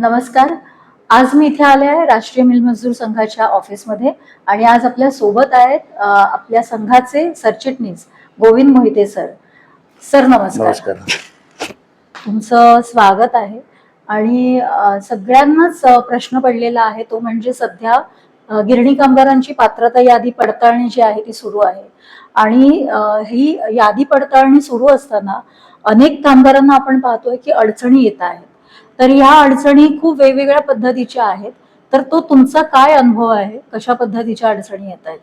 नमस्कार. आज मी इथे आले आहे राष्ट्रीय मिल मजदूर संघाच्या ऑफिसमध्ये आणि आज आपल्यासोबत आहेत आपल्या संघाचे सरचिटणीस गोविंद मोहिते सर. सर नमस्कार. नमस्कार. तुमचं स्वागत आहे आणि सगळ्यांनाच प्रश्न पडलेला आहे तो म्हणजे सध्या गिरणी कामगारांची पात्रता यादी पडताळणी जी आहे ती सुरू आहे आणि ही यादी पडताळणी सुरू असताना अनेक कामगारांना आपण पाहतोय की अडचणी येत आहेत. तर ह्या अडचणी खूप वेगवेगळ्या पद्धतीच्या आहेत. तर तो तुमचा काय अनुभव आहे? कशा पद्धतीच्या अडचणी येत आहेत?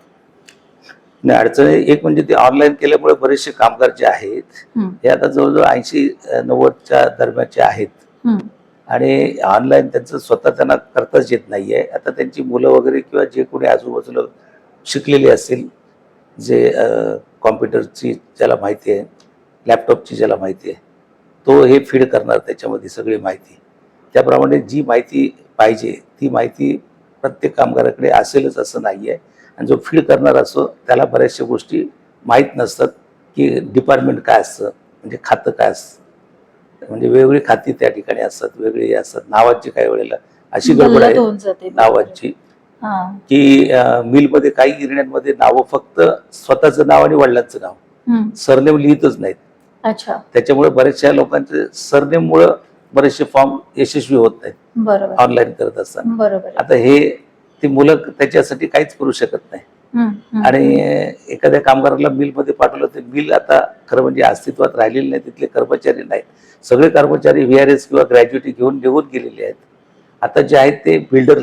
नाही अडचणी एक म्हणजे ते ऑनलाईन केल्यामुळे बरेचसे कामगार जे आहेत हे आता जवळजवळ ऐंशी नव्वदच्या दरम्यानचे आहेत. आणि ऑनलाईन त्यांचं स्वतः त्यांना करताच येत नाहीये. आता त्यांची मुलं वगैरे किंवा जे कोणी आजूबाजूला शिकलेली असतील जे कॉम्प्युटरची ज्याला माहिती आहे लॅपटॉपची ज्याला माहिती आहे तो हे फीड करणार त्याच्यामध्ये सगळी माहिती. त्याप्रमाणे जी माहिती पाहिजे ती माहिती प्रत्येक कामगाराकडे असेलच असं नाही आहे आणि जो फीड करणार असतो त्याला बऱ्याचशा गोष्टी माहीत नसतात की डिपार्टमेंट काय असतं म्हणजे खातं काय असतं. म्हणजे वेगवेगळी खाती त्या ठिकाणी असतात वेगळी असतात नावाची काही वेळेला अशी गडबड आहे नावाची. की मिलमध्ये काही गिरण्यांमध्ये नावं फक्त स्वतःचं नाव आणि वडिलांचं नाव. सरनेम लिहितच नाहीत. अच्छा. त्याच्यामुळे बऱ्याचशा लोकांचे सरनेममुळं बरेचसे फॉर्म यशस्वी होत नाहीत. ऑनलाईन करत असताना. आता हे ती मुलं त्याच्यासाठी काहीच करू शकत नाही. आणि एखाद्या कामगाराला मिलमध्ये पाठवलं तर मिल आता खरं म्हणजे अस्तित्वात राहिलेले नाही तिथले कर्मचारी नाहीत. सगळे कर्मचारी व्ही आर एस किंवा ग्रॅज्युएटी घेऊन निघून गेलेले आहेत. आता जे आहेत ते बिल्डर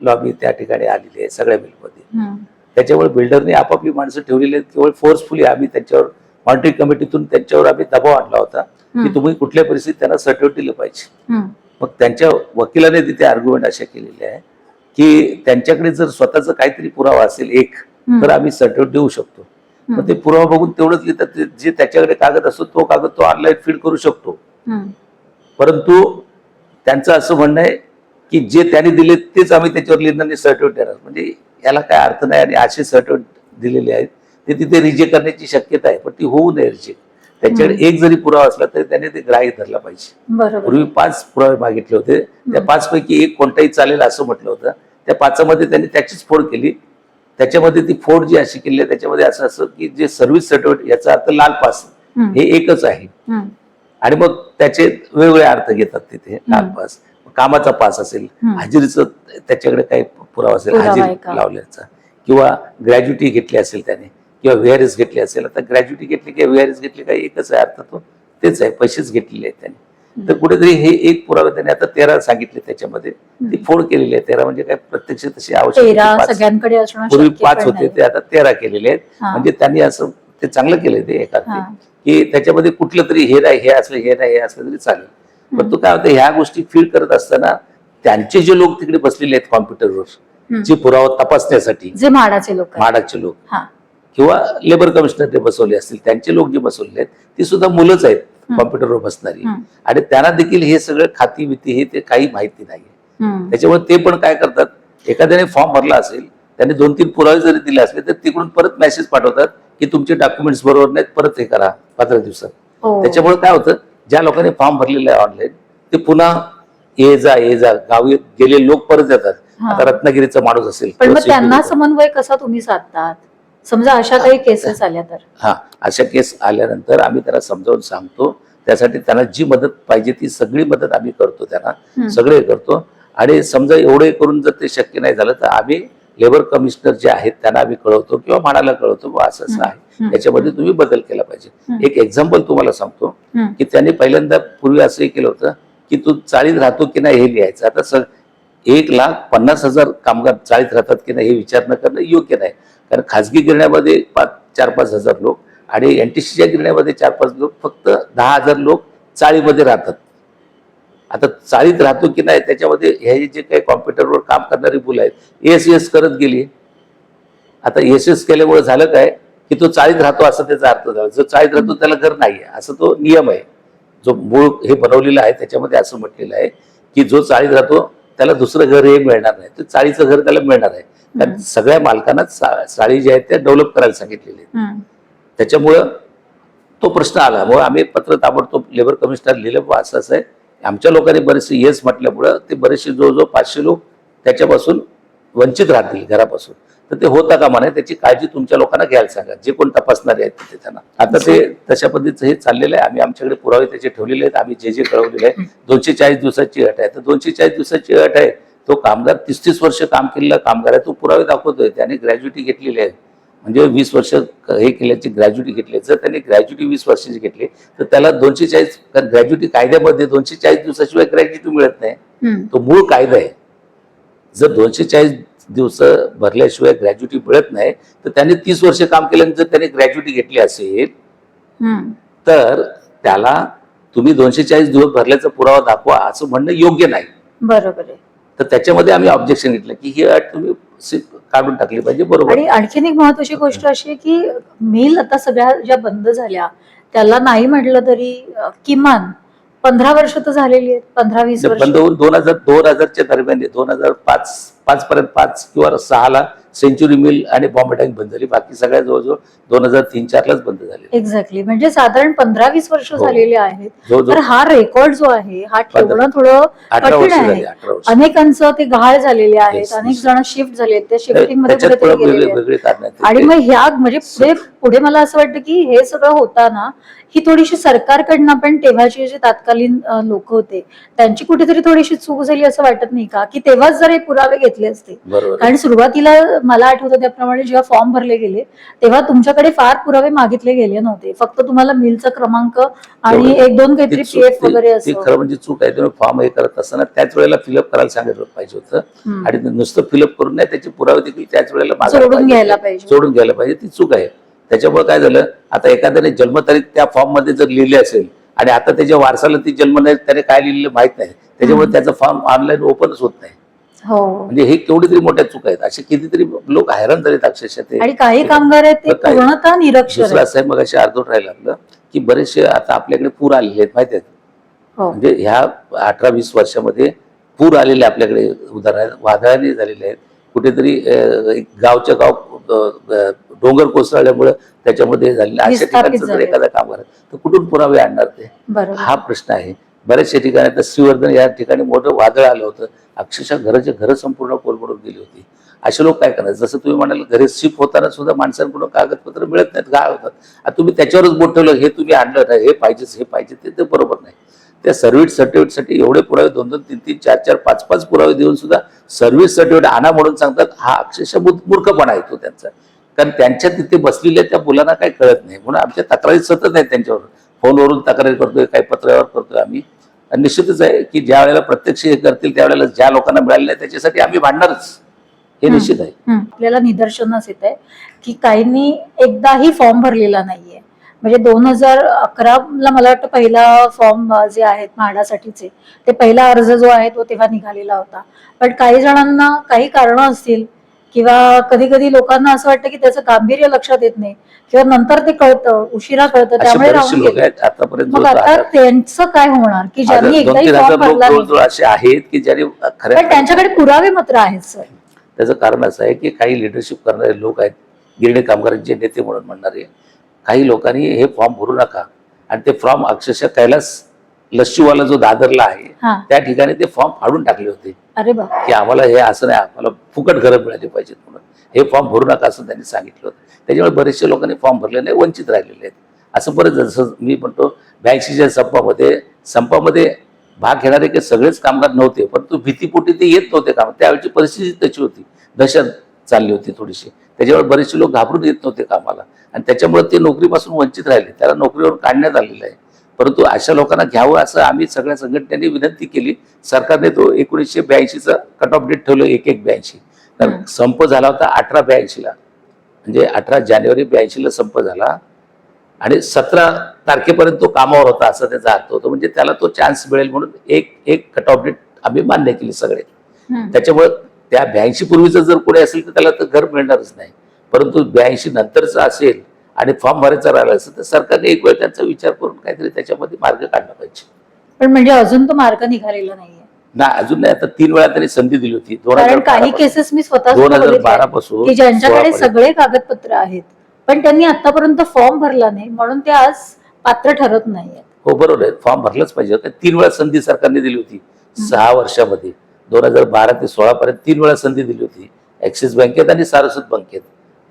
लॉबी त्या ठिकाणी आलेली आहे सगळ्या मिलमध्ये हम्म, त्याच्यामुळे बिल्डरने आपापली माणसं ठेवलेली आहेत. केवळ फोर्सफुली आम्ही त्यांच्यावर मॉनिटरिंग कमिटीतून त्यांच्यावर आम्ही दबाव आणला होता. की तुम्ही कुठल्या परिस्थितीत त्यांना सर्टिफिकेट दिलं पाहिजे. मग त्यांच्या वकिलाने तिथे आर्ग्युमेंट अशा केलेल्या आहे की त्यांच्याकडे जर स्वतःचा काहीतरी पुरावा असेल एक तर आम्ही सर्टिफिकेट देऊ शकतो. मग ते पुरावा बघून तेवढंच लिहितात जे त्याच्याकडे कागद असतो तो कागद तो ऑनलाईन फीड करू शकतो. परंतु त्यांचं असं म्हणणं आहे की जे त्यांनी दिले तेच आम्ही त्याच्यावर लिहिणार सर्टिफिकेट देणार. म्हणजे याला काय अर्थ नाही आणि असे सर्टिफिकेट दिलेले आहेत ते तिथे रिजेक्ट करण्याची शक्यता आहे पण ती होऊ नये रिजेक्ट त्याच्याकडे एक जरी पुरावा असला तरी त्याने ते ग्राह्य धरला पाहिजे. पूर्वी पाच पुरावे मागितले होते. त्या. पाच पैकी एक कोणताही चालेल असं म्हटलं होतं. त्या पाचामध्ये त्यांनी त्याचीच फोड केली. त्याच्यामध्ये ती फोड जी अशी केली आहे त्याच्यामध्ये असं असं की जे सर्व्हिस सर्टिफिकेट याचा अर्थ लाल पास हे एकच आहे. आणि मग त्याचे वेगवेगळे अर्थ घेतात तिथे. लाल. पास. कामाचा पास असेल. हजेरीचं त्याच्याकडे काही पुरावा असेल हजेरी? लावल्याचा. किंवा ग्रॅज्युटी घेतली असेल त्याने. किंवा व्हीआरएस घेतली असेल आता ग्रॅज्युटी घेतली किंवा व्हीआरएस घेतली काही एकच आहे अर्थ तो तेच आहे पैसेच घेतलेले आहेत त्याने. तर कुठेतरी हे एक पुरावा त्याने आता तेरा सांगितले त्याच्यामध्ये. ती फोड केलेली आहे तेरा म्हणजे काय प्रत्यक्ष तशी आवश्यक पूर्वी पाच होते. ते आता तेरा केलेले आहेत. म्हणजे त्यांनी असं ते चांगलं केलंय ते एका. की त्याच्यामध्ये कुठलं तरी हे नाही हे असलं हे नाही हे असलं तरी चालेल. पण तो काय होतं ह्या गोष्टी फील करत असताना त्यांचे जे लोक तिकडे बसलेले आहेत कॉम्प्युटरवर. जे पुरावा तपासण्यासाठी जे म्हाडाचे लोक. म्हाडाचे लोक. किंवा लेबर कमिशनर बसवले असतील त्यांचे लोक जे बसवले आहेत ती सुद्धा मुलंच आहेत कॉम्प्युटरवर बसणारी. आणि त्यांना देखील हे सगळं खाती विती हे ते काही माहिती नाही हम्म, त्याच्यामुळे ते पण काय करतात एखाद्याने फॉर्म भरला असेल त्याने दोन तीन पुरावे जरी दिले असले तर तिकडून परत मेसेज पाठवतात की तुमचे डॉक्युमेंट्स बरोबर नाहीत परत हे करा पंधरा दिवसात हो. त्याच्यामुळे काय होतं ज्या लोकांनी फॉर्म भरलेला आहे ऑनलाईन ते पुन्हा ये जा ये जा गावी गेले लोक परत येतात. आता रत्नागिरीचा माणूस असेल पण त्यांना. समन्वय कसा तुम्ही साधतात समजा अशा काही केसेस आल्या तर. हा अशा केस आल्यानंतर आम्ही त्यांना समजावून सांगतो. त्यासाठी त्यांना जी मदत पाहिजे ती सगळी मदत आम्ही करतो त्यांना. सगळे करतो. आणि समजा एवढे करून जर ते शक्य नाही झालं तर आम्ही लेबर कमिशनर जे आहेत त्यांना आम्ही कळवतो किंवा म्हणाला कळवतो असं असं आहे. हम्म. याच्यामध्ये तुम्ही बदल केला पाहिजे. एक एक्झाम्पल तुम्हाला सांगतो. की त्यांनी पहिल्यांदा पूर्वी असंही केलं होतं की तू चाळीत राहतो की नाही हे लिहायचं. आता एक लाख पन्नास हजार कामगार चाळीत राहतात की नाही हे विचार न करणं योग्य नाही. कारण खाजगी गिरण्यामध्ये पाच चार पाच हजार लोक आणि एन टी सीच्या गिरण्यामध्ये चार पाच लोक फक्त दहा हजार लोक चाळीमध्ये राहतात. आता चाळीत राहतो की नाही त्याच्यामध्ये हे जे काही कॉम्प्युटरवर काम करणारी मुलं आहेत एस एस करत गेली. आता एस एस केल्यामुळे झालं काय की तो चाळीत राहतो असं त्याचा अर्थ झाला. जो चाळीत राहतो त्याला घर नाही आहे असं तो नियम आहे. जो मूळ हे बनवलेलं आहे त्याच्यामध्ये असं म्हटलेलं आहे की जो चाळीत राहतो त्याला दुसरं घर हे मिळणार नाही. तर चाळीचं घर त्याला मिळणार आहे. कारण. सगळ्या मालकांना चाळी जे आहेत त्या डेव्हलप करायला सांगितलेले त्याच्यामुळं तो प्रश्न आला. मग आम्ही पत्र ताबडतोब लेबर कमिशनर लिहिलं असं असं आहे. आमच्या लोकांनी बरेचसे येस म्हटल्यामुळं ते बरेचसे जवळजवळ पाचशे लोक त्याच्यापासून वंचित राहतील घरापासून. तर ते होता कामा नये त्याची काळजी तुमच्या लोकांना घ्यायला सांगा. जे कोण तपासणारे आहेत तिथे त्यांना. आता ते तशा पद्धतीचं हे चाललेलं आहे. आम्ही आमच्याकडे पुरावे त्याचे ठेवलेले आहेत. आम्ही जे जे कळवलेले आहे. दोनशे चाळीस दिवसाची अट आहे. तर दोनशे चाळीस दिवसाची अट आहे. तो कामगार तीस तीस वर्ष काम केलेला कामगार आहे. तो पुरावे दाखवतोय. त्याने ग्रॅज्युटी घेतलेली आहे. म्हणजे वीस वर्ष हे केल्याची ग्रॅज्युटी घेतली जर त्यांनी ग्रॅज्युटी वीस वर्षाची घेतली तर त्याला दोनशे चाळीस ग्रॅज्युटी कायद्यामध्ये दोनशे चाळीस दिवसाशिवाय ग्रॅज्युटी मिळत नाही. तो मूळ कायदा आहे. जर दोनशे चाळीस दिवस भरल्याशिवाय ग्रॅज्युटी मिळत नाही तर त्याने तीस वर्ष काम केल्यानंतर त्याने ग्रॅज्युटी घेतली असेल. तर त्याला तुम्ही दोनशे चाळीस दिवस भरल्याचा पुरावा दाखवा असं म्हणणं योग्य नाही. बरोबर आहे. तर त्याच्यामध्ये आम्ही ऑब्जेक्शन घेतलं की ही अट तुम्ही काढून टाकली पाहिजे बरोबर. आणि आणखीन एक महत्वाची गोष्ट अशी आहे की मिल आता सगळ्या ज्या बंद झाल्या त्याला नाही म्हटलं तरी किमान पंधरा वर्ष तर झालेली आहेत पंधरा वीस वर्ष. बंद होऊन दोन हजार दोन हजारच्या दरम्यान दोन हजार पाच पाच पर्यंत पाच किंवा सहाला सेंचुरी मिल आणि बॉम्बे टँक बंद झाली. बाकी सगळ्या जवळजवळ दोन हजार तीन चारलाच बंद झाले. एक्झॅक्टली म्हणजे साधारण पंधरा वीस वर्ष हो. झालेली आहेत. तर हा रेकॉर्ड जो आहे हा ठेवणं थोडं कठीण आहे. अनेकांचं ते गहाळ झालेले आहेत. अनेक. जण शिफ्ट झाले त्या शिफ्टिंगमध्ये आहेत. आहेत. आणि मग ह्या म्हणजे पुढे पुढे मला असं वाटतं की हे सगळं होताना ही थोडीशी सरकारकडनं पण तेव्हाचे जे तत्कालीन लोक होते त्यांची कुठेतरी थोडीशी चूक झाली असं वाटत नाही का? की तेव्हाच जर हे पुरावे घेतले असते. कारण सुरुवातीला मला आठवतं त्याप्रमाणे जेव्हा फॉर्म भरले गेले तेव्हा तुमच्याकडे फार पुरावे मागितले गेले नव्हते फक्त तुम्हाला मिलचा क्रमांक आणि. एक दोन काहीतरी पीएफ ती- वगैरे असं खरं म्हणजे चूक आहे तुम्ही फॉर्म हे करत असताना त्याच वेळेला फिलअप करायला सांगितलं पाहिजे होतं. आणि नुसतं फिलअप करून नाही त्याचे पुरावे देखील त्याच वेळेला पाहिजे घ्यायला. पाहिजे जोडून घ्यायला पाहिजे ती चूक आहे त्याच्यामुळे काय झालं आता एखाद्याने जन्मतारीख त्या फॉर्ममध्ये जर लिहिली असेल आणि आता त्याच्या वारसाला ती जन्म नाही त्याने काय लिहिलेलं माहीत नाही त्याच्यामुळे. त्याचा फॉर्म ऑनलाईन ओपनच होत नाही म्हणजे हे केवढी तरी मोठ्या चूक आहेत. असे कितीतरी लोक हैराण झालेत अक्षरशः ते. आणि काही कामगार आहेत ते पूर्णतः निरक्षर दुसरं आहे मग असे अर्धवट राहिलं आपलं की बरेचसे आता आपल्याकडे पूर आलेले आहेत माहिती आहेत? हो. म्हणजे ह्या अठरा वीस वर्षामध्ये पूर आलेले आपल्याकडे उदाहरण वादळाने झालेले आहेत. कुठेतरी एक गावच्या गाव डोंगर कोसळल्यामुळे त्याच्यामध्ये झालेले अशा विस्थापित ठिकाणचं जर झाले. एखादा कामगार तर कुठून पुरावे आणणार ते? हा प्रश्न आहे. बऱ्याचशा ठिकाणी आता श्रीवर्धन या ठिकाणी मोठं वादळ आलं होतं. अक्षरशः घराचे घरं संपूर्ण कोलमडून गेली होती. असे लोक काय करणार जसं तुम्ही म्हणाल घरी शिफ्ट होताना सुद्धा माणसांकडून कागदपत्र मिळत नाहीत गाळ होतात. आता तुम्ही त्याच्यावरच बोट ठेवलं हे तुम्ही आणलं नाही हे पाहिजेच हे पाहिजे ते ते बरोबर नाही. त्या सर्व्हिस सर्टिफिकेटसाठी एवढे पुरावे दोन दोन तीन तीन चार चार पाच पाच पुरावे देऊन सुद्धा सर्व्हिस सर्टिफिकेट आणा म्हणून सांगतात हा अक्षरशः मूर्खपणा येतो त्यांचा. कारण त्यांच्या तिथे बसलेल्या त्या मुलांना काही कळत नाही. म्हणून आमच्या तक्रारी सतत आहेत त्यांच्यावर. फोनवरून तक्रारी करतोय काही पत्रावर करतोय आम्ही आणि निश्चितच आहे की ज्या वेळेला प्रत्यक्ष हे करतील त्यावेळेला ज्या लोकांना मिळाले नाही त्याच्यासाठी आम्ही भांडणारच हे. निश्चित आहे. आपल्याला निदर्शनास येत आहे की काहींनी एकदाही फॉर्म भरलेला नाहीये म्हणजे दोन हजार अकराला मला वाटतं पहिला फॉर्म जे आहेत म्हाडासाठीचे ते पहिला अर्ज जो आहे तो तेव्हा निघालेला होता पण काही जणांना काही कारणं असतील किंवा कधी कधी लोकांना असं वाटतं की त्याचं गांभीर्य लक्षात येत नाही किंवा नंतर ते कळतं उशिरा कळतं त्यामुळे राहून गेले. मग आता त्यांचं काय होणार की ज्यांनी एकदाही फॉर्म भरला असे आहेत की ज्यांनी पण त्यांच्याकडे पुरावे मात्र आहेत सर. त्याचं कारण असं आहे की काही लिडरशिप करणारे लोक आहेत गिरणी कामगारांचे नेते म्हणून म्हणणारे. काही लोकांनी हे फॉर्म भरू नका आणि ते फॉर्म अक्षरशः कैलास लस्सीवाला जो दादरला आहे त्या ठिकाणी ते फॉर्म फाडून टाकले होते. अरे बा की आम्हाला हे असं नाही आम्हाला फुकट घरं मिळाली पाहिजेत म्हणून. हे फॉर्म भरू नका असं त्यांनी सांगितलं होतं. त्याच्यामुळे बरेचसे लोकांनी फॉर्म भरले नाही वंचित राहिलेले आहेत. असं बरं जसं मी म्हणतो ब्याऐंशीच्या संपामध्ये संपामध्ये भाग घेणारे काही सगळेच कामगार नव्हते परंतु भीतीपोटी ते येत नव्हते काम त्यावेळची परिस्थिती तशी होती. दहशत चालली होती थोडीशी. त्याच्यामुळे बरेचसे लोक घाबरून येत नव्हते कामाला. आणि त्याच्यामुळे ते नोकरीपासून वंचित राहिले. त्याला नोकरीवर काढण्यात आलेलं आहे. परंतु अशा लोकांना घ्यावं असं आम्ही सगळ्या संघटनेने विनंती केली. सरकारने तो एकोणीसशे ब्याऐंशीचा कट ऑफ डेट ठेवलं एक एक ब्याऐंशी. तर. संप झाला होता अठरा ब्याऐंशीला. म्हणजे अठरा जानेवारी ब्याऐंशीला संप झाला. आणि सतरा तारखेपर्यंत तो कामावर होता असं त्याचा अर्थ होतो. म्हणजे त्याला तो चान्स मिळेल म्हणून एक एक कट ऑफ डेट आम्ही मान्य केली सगळे. त्याच्यामुळे त्या ब्याऐंशी पूर्वीचं जर कोणी असेल तर त्याला तर घर मिळणारच नाही. परंतु ब्याऐंशी नंतरचं असेल आणि फॉर्म भरायचा राहिला असेल तर सरकारने एक वेळ त्यांचा विचार करून काहीतरी त्याच्यामध्ये मार्ग काढला पाहिजे. पण म्हणजे अजून तो मार्ग निघालेला नाहीये. ना अजून नाही. आता तीन वेळा त्यांनी संधी दिली होती. दोन कारण काही केसेस मी स्वतः दोन हजार बारा पासून की ज्यांच्याकडे 16 सगळे कागदपत्र आहेत पण त्यांनी आतापर्यंत फॉर्म भरला नाही म्हणून ते आज पात्र ठरत नाहीयेत. हो बरोबर आहे. फॉर्म भरलाच पाहिजे होता. तीन वेळा संधी सरकारने दिली होती. सहा वर्षामध्ये. दोन हजार बारा ते सोळा पर्यंत तीन वेळा संधी दिली होती. ऍक्सिस बँकेत आणि सारस्वत बँकेत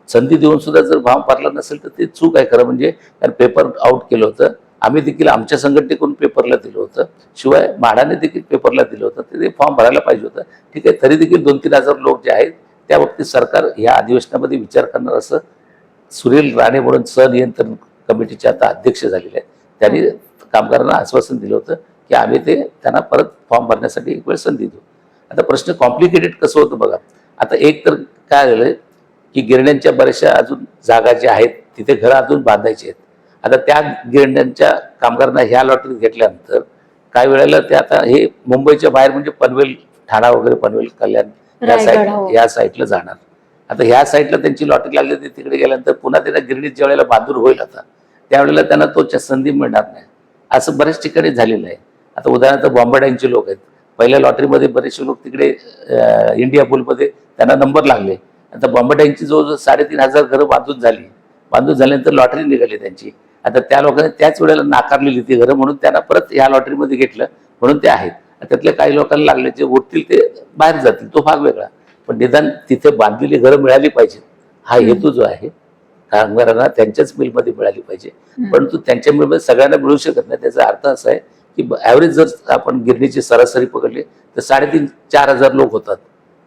संधी देऊन सुद्धा जर फॉर्म भरला नसेल तर ते चूक आहे खरं म्हणजे. कारण पेपर आउट केलं होतं. आम्ही देखील आमच्या संघटनेकडून पेपरला दिलं होतं. शिवाय म्हाडाने देखील पेपरला दिलं होतं. तर ते फॉर्म भरायला पाहिजे होतं. ठीक आहे तरी देखील दोन तीन हजार लोक जे आहेत त्या बाबतीत सरकार ह्या अधिवेशनामध्ये विचार करणार असं सुनील राणे म्हणून सनियंत्रण कमिटीचे आता अध्यक्ष झालेले आहेत. त्यांनी कामगारांना आश्वासन दिलं होतं की आम्ही ते त्यांना परत फॉर्म भरण्यासाठी एक वेळ संधी देऊ. आता प्रश्न कॉम्प्लिकेटेड कसं होतं बघा. आता एक तर काय झालं की गिरण्यांच्या बऱ्याचशा अजून जागा ज्या आहेत तिथे घरं अजून बांधायची आहेत. आता त्या गिरण्यांच्या कामगारांना ह्या लॉटरीत घेतल्यानंतर काही वेळेला ते आता हे मुंबईच्या बाहेर म्हणजे पनवेल ठाणा वगैरे पनवेल कल्याण या साईड हो. या साईडला जाणार. आता ह्या साईडला त्यांची लॉटरी लागली होती तिकडे गेल्यानंतर पुन्हा त्यांना गिरणीत ज्या वेळेला बांधून होईल आता त्यावेळेला त्यांना तो संधी मिळणार नाही. असं बऱ्याच ठिकाणी झालेलं आहे. आता उदाहरणार्थ बॉम्बडाईंचे लोक आहेत. पहिल्या लॉटरीमध्ये बरेचसे लोक तिकडे इंडिया पूलमध्ये त्यांना नंबर लागले. आता बॉम्बडाईंची जवळजवळ साडेतीन हजार घरं बांधून झाली बांधून झाल्यानंतर लॉटरी निघाली त्यांची. आता त्या लोकांनी त्याच वेळेला नाकारलेली ती घरं म्हणून त्यांना परत ह्या लॉटरीमध्ये घेतलं म्हणून ते आहेत. त्यातल्या काही लोकांना लागले जे उरतील ते बाहेर जातील तो भाग वेगळा. पण निदान तिथे बांधलेली घरं मिळाली पाहिजेत. हा हेतू जो आहे कामगारांना त्यांच्याच मिलमध्ये मिळाली पाहिजे. परंतु त्यांच्या मिळमध्ये सगळ्यांना मिळू शकत नाही. त्याचा अर्थ असा आहे की ॲव्हरेज जर आपण गिरणीची सरासरी पकडली तर साडेतीन चार हजार लोक होतात.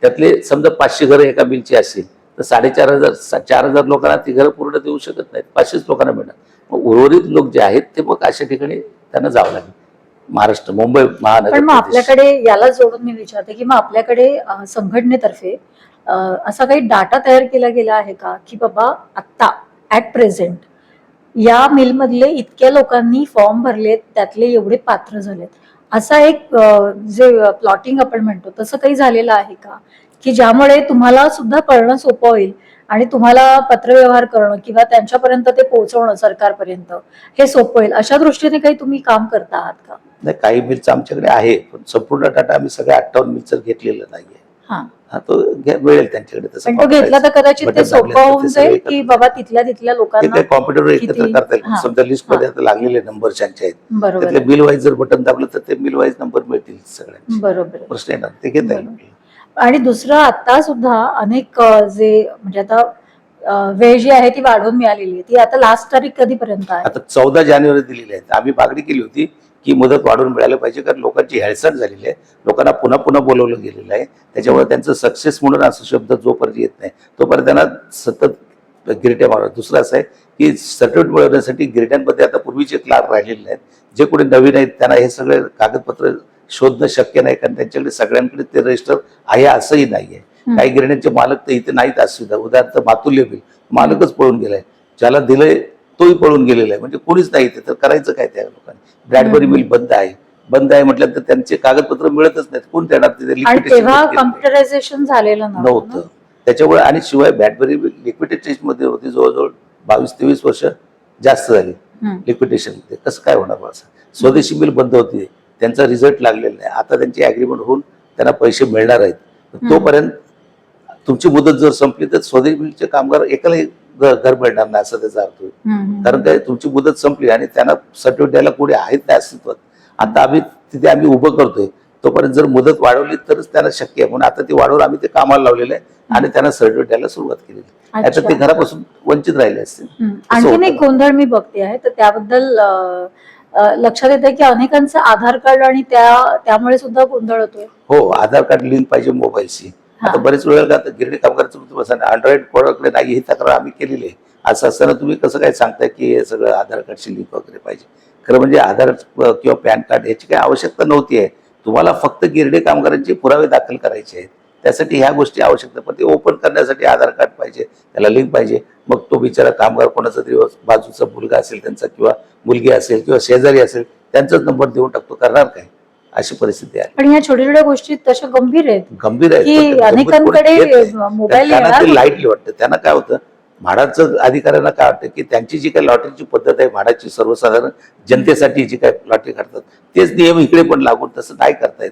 त्यातले समजा पाचशे घरं एका बिलची असतील तर साडेचार हजार चार हजार लोकांना ती घरं पूर्ण देऊ शकत नाहीत. पाचशेच लोकांना मिळणार. मग उर्वरित लोक जे आहेत ते मग अशा ठिकाणी त्यांना जावं लागेल. महाराष्ट्र मुंबई महानगर पण मग. आपल्याकडे याला जोडून मी विचारते की मग आपल्याकडे संघटनेतर्फे असा काही डाटा तयार केला गेला आहे का? की बाबा आत्ता ऍट प्रेझेंट या मिलमधले इतक्या लोकांनी फॉर्म भरलेत त्यातले एवढे पात्र झालेत. असा एक जे प्लॉटिंग आपण म्हणतो तसं काही झालेलं आहे का? की ज्यामुळे तुम्हाला सुद्धा कळणं सोपं होईल आणि तुम्हाला पत्रव्यवहार करणं किंवा त्यांच्यापर्यंत ते पोहोचवणं सरकारपर्यंत हे सोपं होईल. अशा दृष्टीने काही तुम्ही काम करता आहात का? नाही काही मिलचं आमच्याकडे आहे पण संपूर्ण डाटा आम्ही सगळ्या अठ्ठावन्न मिलचं घेतलेलं नाहीये. हा. हा तो मिळेल त्यांच्याकडे तसं तो घेतला तर कदाचित ते सोपं होऊन ते जाईल की बाबा तिथल्या तिथल्या ते लोकांना काही कॉम्प्युटर एकत्र किती? करता येईल. समजा लिस्टमध्ये आता लागलेले नंबर ज्यांचे आहेत. त्यातले. बिल वाईज जर बटन दाबलं तर ते बिल वाईज नंबर मिळतील सगळ्यांचे. बरोबर. प्रश्न येणार ते घेता येईल. आणि दुसरं आता सुद्धा अनेक जे म्हणजे आता वेळ जी आहे ती वाढवून मिळालेली आहे. ती आता लास्ट तारीख कधीपर्यंत आहे? आता चौदा जानेवारी दिलेली आहे. आम्ही मागणी केली होती की मुदत वाढवून मिळायला पाहिजे कारण लोकांची हेळसांड झालेली आहे. लोकांना पुन्हा पुन्हा बोलवलं गेलेलं आहे. त्याच्यामुळे त्यांचं सक्सेस म्हणून असं शब्द जोपर्यंत येत नाही तोपर्यंत त्यांना सतत गिरट्या मारा दुसरं असं आहे की सर्टिफिकेट मिळवण्यासाठी गिरट्यांमध्ये आता पूर्वीचे क्लार्क राहिलेले आहेत. जे कोणी नवीन आहेत त्यांना हे सगळे कागदपत्र शोधणं शक्य नाही कारण त्यांच्याकडे सगळ्यांकडे ते रजिस्टर आहे असंही नाहीये. हम्म. काही गिरण्यांचे मालक तर इथे नाहीत सुद्धा. उदाहरणार्थ मातुल्य बिल. मालकच पळून गेलाय. ज्याला दिलंय तोही पळून गेलेला आहे. म्हणजे कोणीच नाही इथे. तर करायचं काय त्या लोकांनी? ब्रॅडबरी. मिल बंद आहे. बंद आहे म्हटल्यानंतर त्यांचे कागदपत्र मिळतच नाहीत. कोण देणार. कम्प्युटरायझेशन झालेलं नव्हतं? त्याच्यामुळे आणि शिवाय बॅडबरी लिक्विडेटेशनमध्ये होती. जवळजवळ बावीस तेवीस वर्ष जास्त झाली. लिक्विडेशनमध्ये. कसं काय होणार असं? स्वदेशी बिल बंद होती. त्यांचा रिझल्ट लागलेला नाही. आता त्यांची अग्रीमेंट होऊन त्यांना पैसे मिळणार आहेत. तोपर्यंत तुमची मुदत जर संपली तर स्वदेशी बिलचे कामगार एकालाही घर मिळणार नाही असं त्याचा अर्थ होईल. कारण काय तुमची मुदत संपली आणि त्यांना सर्टिफिकेट द्यायला कोणी आहेत नाही अस्तित्वात आता आम्ही तिथे आम्ही उभं करतोय तोपर्यंत जर मुदत वाढवली तरच त्यांना शक्य आहे म्हणून आता ती वाढवून आम्ही ते कामाला लावलेलं आहे आणि त्यांना सर्टिफिकेट द्यायला सुरुवात केलेली आहे. आता ते. घरापासून वंचित राहिले असतील. आणखीन. एक गोंधळ मी बघते आहे तर त्याबद्दल लक्षात येतं की अनेकांचं आधार कार्ड आणि त्या त्यामुळे सुद्धा गोंधळ होतोय हो आधार कार्ड लिंक पाहिजे मोबाईलशी. आता बरेच वेळेला का आता गिरणी कामगार तुम्ही बसा अँड्रॉइड कोणाकडे नाही ही तक्रार आम्ही केलेली आहे. असं असताना तुम्ही कसं काय सांगताय की हे सगळं आधार कार्डशी लिंक वगैरे पाहिजे? खरं म्हणजे आधार किंवा पॅन कार्ड याची काही आवश्यकता नव्हती आहे. तुम्हाला फक्त गिरणी कामगारांचे पुरावे दाखल करायचे आहेत. त्यासाठी ह्या गोष्टी आवश्यकता पण ते ओपन करण्यासाठी आधार कार्ड पाहिजे त्याला लिंक पाहिजे. मग तो बिचारा कामगार कोणाचा तरी बाजूचा मुलगा असेल त्यांचा किंवा मुलगी असेल किंवा शेजारी असेल त्यांचाच नंबर देऊन टाकतो. करणार काय? अशी परिस्थिती आहे पण ह्या छोट्या छोट्या गोष्टी तशा गंभीर आहेत गंभीर की अनेकांकडे. मोबाईल ते लाईटली वाटतं. त्यांना काय होतं? म्हाडाचं अधिकाऱ्यांना काय वाटतं की त्यांची जी काही लॉटरीची पद्धत आहे म्हाडाची सर्वसाधारण जनतेसाठी जी काय लॉटरी काढतात तेच नियम इकडे पण लागून तसं नाही करतायत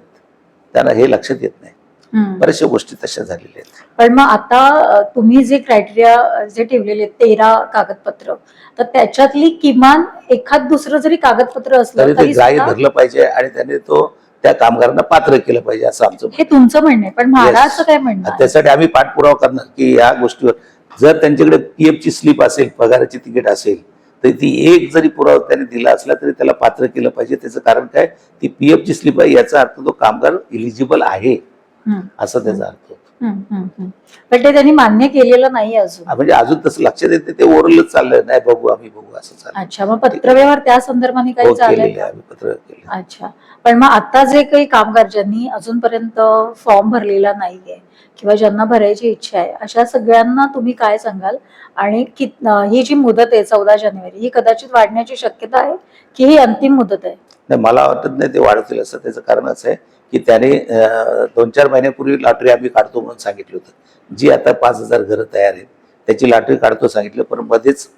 त्यांना हे लक्षात येत नाही. बऱ्याचशा गोष्टी तशा झालेल्या आहेत. पण मग आता तुम्ही जे क्रायटेरिया जे ठेवलेले आहेत, तेरा कागदपत्र तर त्याच्यातली किमान एखाद दुसरं जरी कागदपत्र तरी असलं तरी धरलं पाहिजे आणि त्याने तो त्या कामगारांना पात्र केलं पाहिजे असं आमचं हे तुमचं म्हणणं आहे पण म्हाडाचं काय म्हणणं? त्यासाठी आम्ही पाठपुरावा करणार की या गोष्टीवर जर त्यांच्याकडे पीएफ ची स्लिप असेल पगाराची तिकीट असेल तर ती एक जरी पुरावा त्याने दिला असला तरी त्याला पात्र केलं पाहिजे. त्याचं कारण काय? ती पीएफ ची स्लिप आहे याचा अर्थ तो कामगार इलिजिबल आहे. असा त्याचा अर्थ. पण ते त्यांनी मान्य केलेलं नाही अजून. म्हणजे अजून तसं लक्षात येते ते ओरलच चाललंय नाही बघू आम्ही बघू असं अच्छा मग पत्रव्यवहार त्या संदर्भाने काही हो चाललंय केलेलं का? आहे आम्ही पत्र केलं अच्छा. पण मग आता जे काही कामगार ज्यांनी अजूनपर्यंत फॉर्म भरलेला नाहीये किंवा ज्यांना भरायची इच्छा आहे अशा सगळ्यांना तुम्ही काय सांगाल? आणि अं, ही जी मुदत आहे चौदा जानेवारी ही कदाचित वाढण्याची शक्यता आहे की ही अंतिम मुदत आहे? नाही मला वाटत नाही ते वाढवतील असं त्याचं कारण असं आहे की त्याने दोन चार महिन्यापूर्वी लॉटरी आम्ही काढतो म्हणून सांगितलं होतं. जी आता पाच हजार घरं तयार आहेत त्याची लॉटरी काढतो सांगितलं पण मध्येच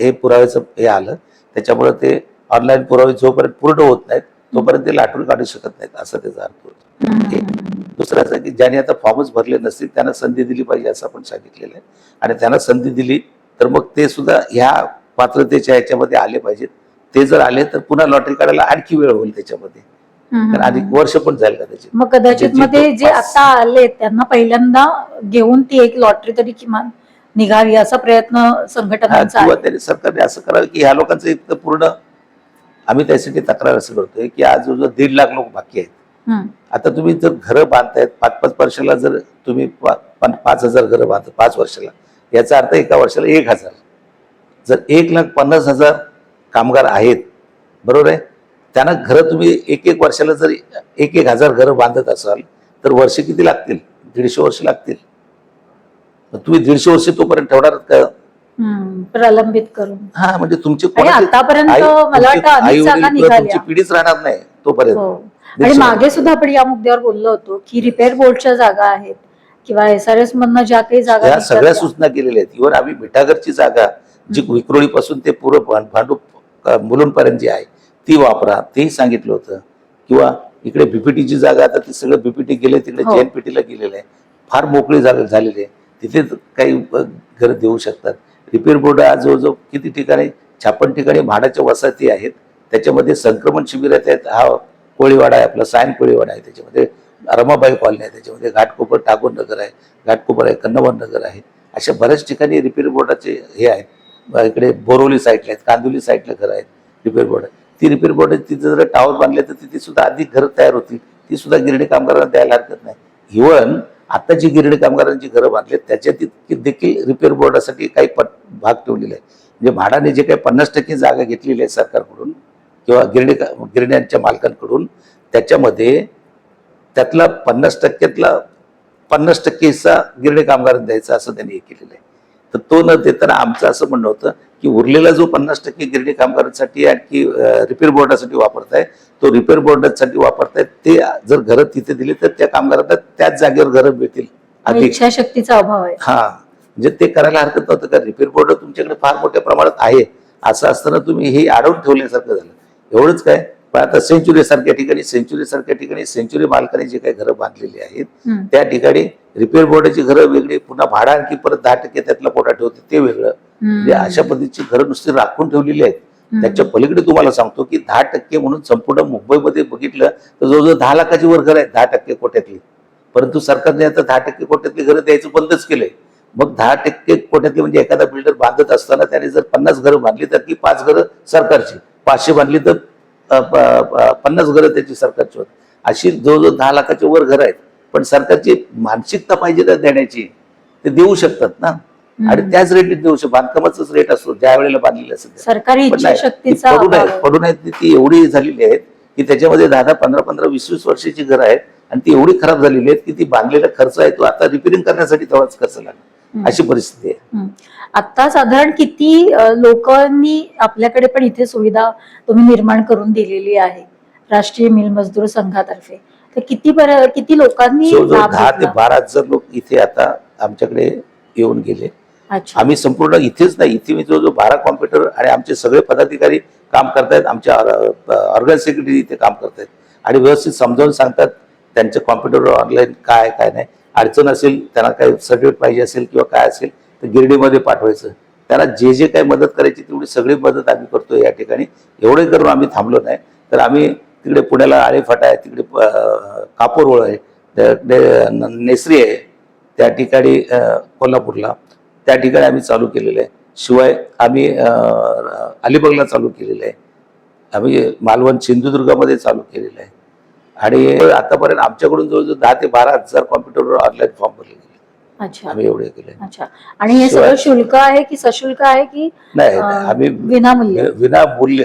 हे पुराव्याचं हे आलं. त्याच्यामुळे ते ऑनलाईन पुरावे जोपर्यंत पूर्ण होत नाहीत तोपर्यंत ते लॉटरी काढू शकत नाहीत असं त्याचा अर्थ होतो. दुसरं असं की ज्याने आता फॉर्मच भरले नसतील त्यांना संधी दिली पाहिजे असं आपण सांगितलेलं आहे. आणि त्यांना संधी दिली तर मग ते सुद्धा ह्या पात्रतेच्या ह्याच्यामध्ये आले पाहिजेत. ते जर आले तर पुन्हा लॉटरी काढायला आणखी वेळ होईल त्याच्यामध्ये. तर अधिक वर्ष पण जाईल कदाचित मग कदाचित ते जे आता आले त्यांना पहिल्यांदा घेऊन ती एक लॉटरी तरी किमान निघावी असा प्रयत्न संघटनांचा त्यांनी सरकारने असं करावं की ह्या लोकांचं एक पूर्ण आम्ही त्यासाठी तक्रार असं करतोय की आज जो दीड लाख लोक बाकी आहेत. आता तुम्ही जर घरं बांधतायत पाच पाच वर्षाला जर तुम्ही पाच हजार घरं बांधता पाच वर्षाला. याचा अर्थ एका वर्षाला एक हजार. जर एक लाख पन्नास हजार कामगार आहेत. बरोबर आहे? त्यांना घरं तुम्ही एक एक वर्षाला जर एक एक हजार घरं बांधत असाल तर वर्ष किती लागतील? दीडशे वर्ष लागतील. तुम्ही दीडशे वर्ष तोपर्यंत ठेवणार का? प्रलंबित करून. हा म्हणजे तुमचे तुमचे पिढीच राहणार नाही तोपर्यंत. हो. आणि मागे सुद्धा आपण या मुद्द्यावर बोललो होतो की रिपेअर बोर्डच्या जागा आहेत किंवा एस आर एस मधनं ज्या काही जागा सगळ्या सूचना केलेल्या आहेत. इव्हन आम्ही मिठागरची जागा जी विक्रोळी पासून ते पूर्व भांडूप अ, मुलुंडपर्यंत जी आहे ती वापरा. तेही सांगितलं होतं. किंवा इकडे बीपीटीची जागा आता ते सगळं बीपीटी गेले तिकडे हो. जेएनपीटीला गेलेलं आहे. फार मोकळी झालेली. आहे तिथे काही घरं देऊ शकतात. रिपेअर बोर्ड आज जवळजवळ किती ठिकाणी छापन्न ठिकाणी म्हाडाच्या वसाहती आहेत. त्याच्यामध्ये संक्रमण शिबिर आहेत. हा कोळीवाडा आहे आपला सायन कोळीवाडा आहे. त्याच्यामध्ये रमाबाई कॉलनी आहे. त्याच्यामध्ये घाटकोपर टागोर नगर आहे घाटकोपर आहे कन्नवन नगर आहे. अशा बऱ्याच ठिकाणी रिपेअर बोर्डाचे हे आहेत. इकडे बोरोली साईडला आहेत कांदिवली साईडला घरं आहेत रिपेअर बोर्ड ती रिपेअर बोर्ड तिथे जर टावर बांधले तर तिथे सुद्धा अधिक घरं तयार होतील. ती सुद्धा गिरणी कामगारांना द्यायला हरकत नाही. इव्हन आता जी गिरणी कामगारांची घरं बांधली त्याच्या ती- देखील रिपेअर बोर्डासाठी काही पट भाग ठेवलेला आहे म्हणजे म्हाडाने जे काही पन्नास टक्के जागा घेतलेली आहे सरकारकडून किंवा गिरणी गिरण्यांच्या मालकांकडून त्याच्यामध्ये त्यातला पन्नास टक्क्यातला पन्नास टक्के हिस्सा गिरणी कामगारांना द्यायचा असं त्यांनी हे केलेलं आहे. तर तो न देताना आमचं असं म्हणणं होतं की उरलेला जो पन्नास टक्के गिरणी कामगारांसाठी आणखी रिपेअर बोर्डासाठी वापरताय तो रिपेअर बोर्डासाठी वापरताय ते जर घरं तिथे दिली तर त्या कामगारांना त्याच जागेवर घरं मिळतील इच्छाशक्तीचा अभाव आहे. हा. म्हणजे ते करायला हरकत नव्हतं का रिपेअर बोर्ड तुमच्याकडे फार मोठ्या प्रमाणात आहे. असं असताना तुम्ही हे अडवून ठेवल्यासारखं झालं. एवढंच काय? पण आता सेंचुरी सारख्या ठिकाणी सेंचुरी सारख्या ठिकाणी सेंचुरी मालकाने जे काही घरं बांधलेली आहेत त्या ठिकाणी रिपेअर बोर्डाची घरं वेगळी पुन्हा भाडं आणखी परत दहा टक्के त्यातला पोटा ठेवते ते वेगळं. म्हणजे अशा पद्धतीची घरं नुसती राखून ठेवलेली आहेत. त्याच्या पलीकडे तुम्हाला सांगतो की दहा टक्के म्हणून संपूर्ण मुंबईमध्ये बघितलं तर जवळजवळ दहा लाखाची वर घरं आहेत दहा टक्के कोट्यातली. परंतु सरकारने आता दहा टक्के कोट्यातली घरं द्यायचं बंदच केलंय. मग दहा टक्के कोट्यातली म्हणजे एखादा बिल्डर बांधत असताना त्याने जर पन्नास घरं बांधली तर ती पाच घरं सरकारची. पाचशे बांधली तर पन्नास घरं त्याची सरकारची होत अशी जवळजवळ दहा लाखाच्या वर घरं आहेत पण सरकारची मानसिकता पाहिजे तर देण्याची ते देऊ शकतात ना आणि. त्याच रेटने देऊ शकतो बांधकामाचाच रेट असतो ज्या वेळेला बांधलेलं असेल. सरकारी पडून आहेत आहे. पडून आहेत ती- एवढी झालेली आहेत की त्याच्यामध्ये दहा दहा पंधरा पंधरा वीस वीस वर्षाची घरं आहेत आणि ती एवढी खराब झालेली आहेत की ती बांधलेला खर्च आहे तो आता रिपेअरिंग करण्यासाठी तेव्हाच खर्च लागला. अशी परिस्थिती आहे. आता साधारण किती लोकांनी आपल्याकडे पण इथे सुविधा तुम्ही निर्माण करून दिलेली आहे राष्ट्रीय मिल मजदूर संघातर्फे. तर किती किती लोकांनी दहा ते? बारा हजार लोक इथे आता आमच्याकडे येऊन गेले. अच्छा. आम्ही संपूर्ण इथेच नाही इथे मी जवळजवळ बारा कॉम्प्युटर आणि आमचे सगळे पदाधिकारी काम करतायत आमच्या ऑर्गन सेक्रेटरी इथे काम करतायत. आणि व्यवस्थित समजावून सांगतात त्यांच्या कॉम्प्युटरवर ऑनलाईन काय काय नाही. अडचण असेल त्यांना काही सर्टिफिकेट पाहिजे असेल किंवा काय असेल तर गिरडीमध्ये पाठवायचं. त्याला जे जे काही मदत करायची तेवढी सगळी मदत आम्ही करतो या ठिकाणी. एवढे करून आम्ही थांबलो नाही. तर आम्ही तिकडे पुण्याला आळेफाटा आहे तिकडे कापूरवळ आहे नेसरी आहे त्या ठिकाणी कोल्हापूरला. त्या ठिकाणी आम्ही चालू केलेलं आहे. शिवाय आम्ही अलिबागला चालू केलेलं आहे. आम्ही मालवण सिंधुदुर्गामध्ये चालू केलेलं आहे. आणि आतापर्यंत आमच्याकडून जवळजवळ दहा ते बारा हजार कॉम्प्युटरवर ऑनलाईन फॉर्म भरले गेले अच्छा. आम्ही एवढे केले. अच्छा. आणि हे सगळं शुल्क आहे की सशुल्क आहे की नाही आम्ही विनामूल्य? विना मूल्य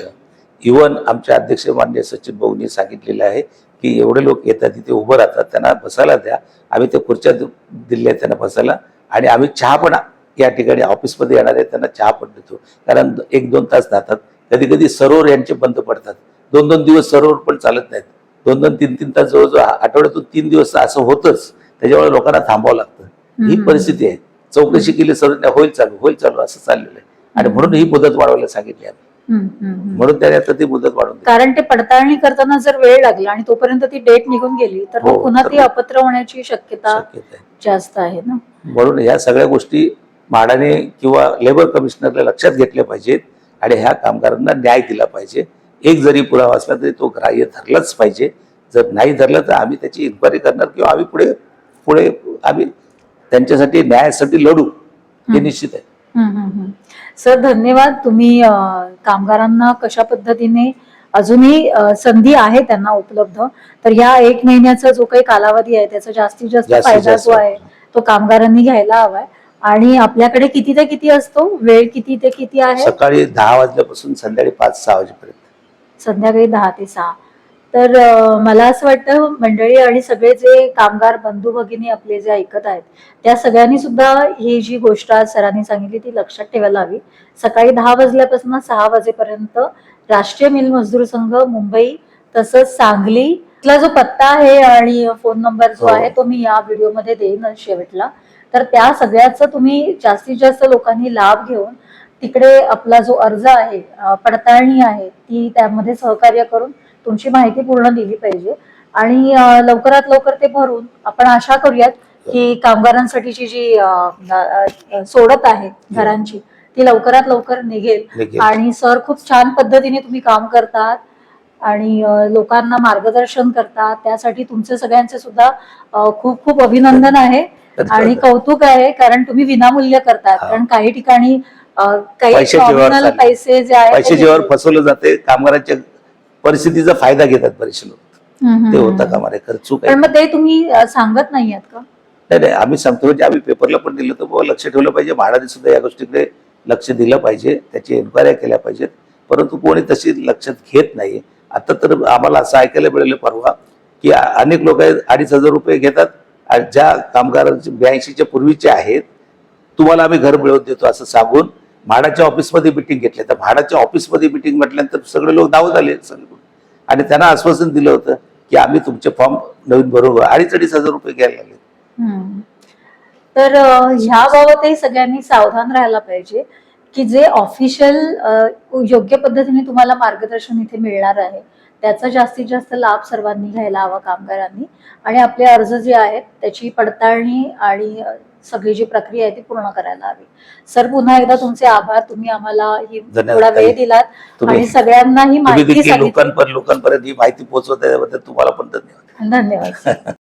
इवन आमचे अध्यक्ष मान्य सचिन भाऊनी सांगितलेलं आहे की एवढे लोक येतात तिथे उभं राहतात त्यांना बसायला द्या. आम्ही त्या खुर्च्या दि- दिल्या आहेत त्यांना बसायला आणि आम्ही चहा पण या ठिकाणी ऑफिसमध्ये येणार आहे त्यांना चहा पण देतो. कारण एक दोन तास जातात. कधी कधी सरोवर यांचे बंद पडतात. दोन दोन दिवस सरोवर पण चालत नाहीत. दोन दोन तीन तीन तास जवळजवळ आठवड्यातून तीन दिवस असं होतच. त्याच्यामुळे लोकांना थांबावं लागतं. ही. परिस्थिती आहे चौकशी केली सर होईल चालू होईल चालू असं चाललेलं आहे आणि म्हणून ही मुदत वाढवायला सांगितली आम्ही. म्हणून त्याने आता ती मुदत वाढवून दिली. कारण ते पडताळणी करताना जर वेळ लागला आणि तोपर्यंत ती डेट निघून गेली तर हो, पुन्हा ती अपत्र होण्याची शक्यता. जास्त आहे ना म्हणून ह्या सगळ्या गोष्टी म्हाडाने किंवा लेबर कमिशनरला लक्षात घेतल्या पाहिजेत आणि ह्या कामगारांना न्याय दिला पाहिजे एक जरी पुरावा असला तरी तो ग्राह्य धरलाच पाहिजे जर नाही धरला तर आम्ही त्याची इन्क्वायरी करणार किंवा आम्ही पुढे पुढे आम्ही त्यांच्यासाठी न्यायासाठी लढू हे. निश्चित आहे. सर धन्यवाद. तुम्ही कामगारांना कशा पद्धतीने अजूनही संधी आहे त्यांना उपलब्ध? तर या एक महिन्याचा जो काही कालावधी आहे त्याचा जास्तीत जास्त फायदा. जो आहे तो कामगारांनी घ्यायला हवाय. आणि आपल्याकडे किती ते किती असतो? वेळ किती ते किती आहे? सकाळी दहा वाजल्यापासून संध्याकाळी पाच सहा वाजेपर्यंत. संध्याकाळी दहा ते सहा. तर मला असं वाटतं मंडळी आणि सगळे जे कामगार बंधू भगिनी आपले जे ऐकत आहेत त्या सगळ्यांनी सुद्धा ही जी गोष्ट आज सरांनी सांगितली ती लक्षात ठेवायला हवी. सकाळी दहा वाजल्यापासून सहा वाजेपर्यंत राष्ट्रीय मिल मजदूर संघ मुंबई तसंच सांगली. इथला जो पत्ता आहे आणि फोन नंबर जो हो. आहे तो मी या व्हिडिओमध्ये देईन शेवटला. तर त्या सगळ्याचा तुम्ही जास्तीत जास्त लोकांनी लाभ घेऊन तिकडे आपला जो अर्ज आहे पडताळणी आहे ती त्यामध्ये सहकार्य करून तुमची माहिती पूर्ण दिली पाहिजे आणि लवकरात लवकर ते भरून आपण आशा करूयात की कामगारांसाठीची जी सोडत आहे घरांची ती लवकरात लवकर निघेल. आणि सर खूप छान पद्धतीने तुम्ही काम करतात आणि लोकांना मार्गदर्शन करतात त्यासाठी तुमचे सगळ्यांचे सुद्धा खूप खूप अभिनंदन आहे आणि कौतुक आहे कारण तुम्ही विनामूल्य करतात. कारण काही ठिकाणी काही. पैसे जे पैशाच्या वर घेतले. फसवलं जाते कामगारांच्या परिस्थितीचा फायदा घेतात बरेचसे लोक. ते होता. कामा नये खरं चूक आहे. पण मग ते तुम्ही सांगत नाही आहात का? नाही नाही आम्ही सांगतो म्हणजे आम्ही पेपरला पण दिलं तर लक्ष ठेवलं पाहिजे. म्हाडाने सुद्धा या गोष्टीकडे लक्ष दिलं पाहिजे. त्याची एन्क्वायऱ्या केल्या पाहिजेत. परंतु कोणी तशी लक्षात घेत नाही आता तर आम्हाला असं ऐकायला मिळालं परवा की अनेक लोक अडीच हजार रुपये घेतात. आणि ज्या कामगारांचे ब्याऐंशीच्या पूर्वीचे आहेत तुम्हाला आम्ही घर मिळवून देतो असं सांगून म्हाडाच्या ऑफिसमध्ये मिटिंग घेतली. तर म्हाडाच्या ऑफिसमध्ये मिटिंग म्हटल्यानंतर सगळे लोक नाव झाले. सगळे आणि त्यांना आश्वासन दिलं होतं की आम्ही तुमचे फॉर्म नवीन बरोबर अडीच अडीच हजार रुपये घ्यायला लागले. तर ह्या ह्याबाबतही सगळ्यांनी सावधान राहायला पाहिजे की जे ऑफिशियल योग्य पद्धतीने तुम्हाला मार्गदर्शन इथे मिळणार आहे त्याचा जास्तीत जास्त लाभ सर्वांनी घ्यायला हवा कामगारांनी. आणि आपले अर्ज जे आहेत त्याची पडताळणी आणि सगळी जी प्रक्रिया आहे ती पूर्ण करायला हवी. सर पुन्हा एकदा तुमचे आभार. तुम्ही आम्हाला ही थोडा वेळ. दिलात आणि सगळ्यांना ही माहिती लोकांपर्यंत लोकांपर्यंत ही माहिती पोहोचवत त्याबद्दल तुम्हाला पण धन्यवाद. धन्यवाद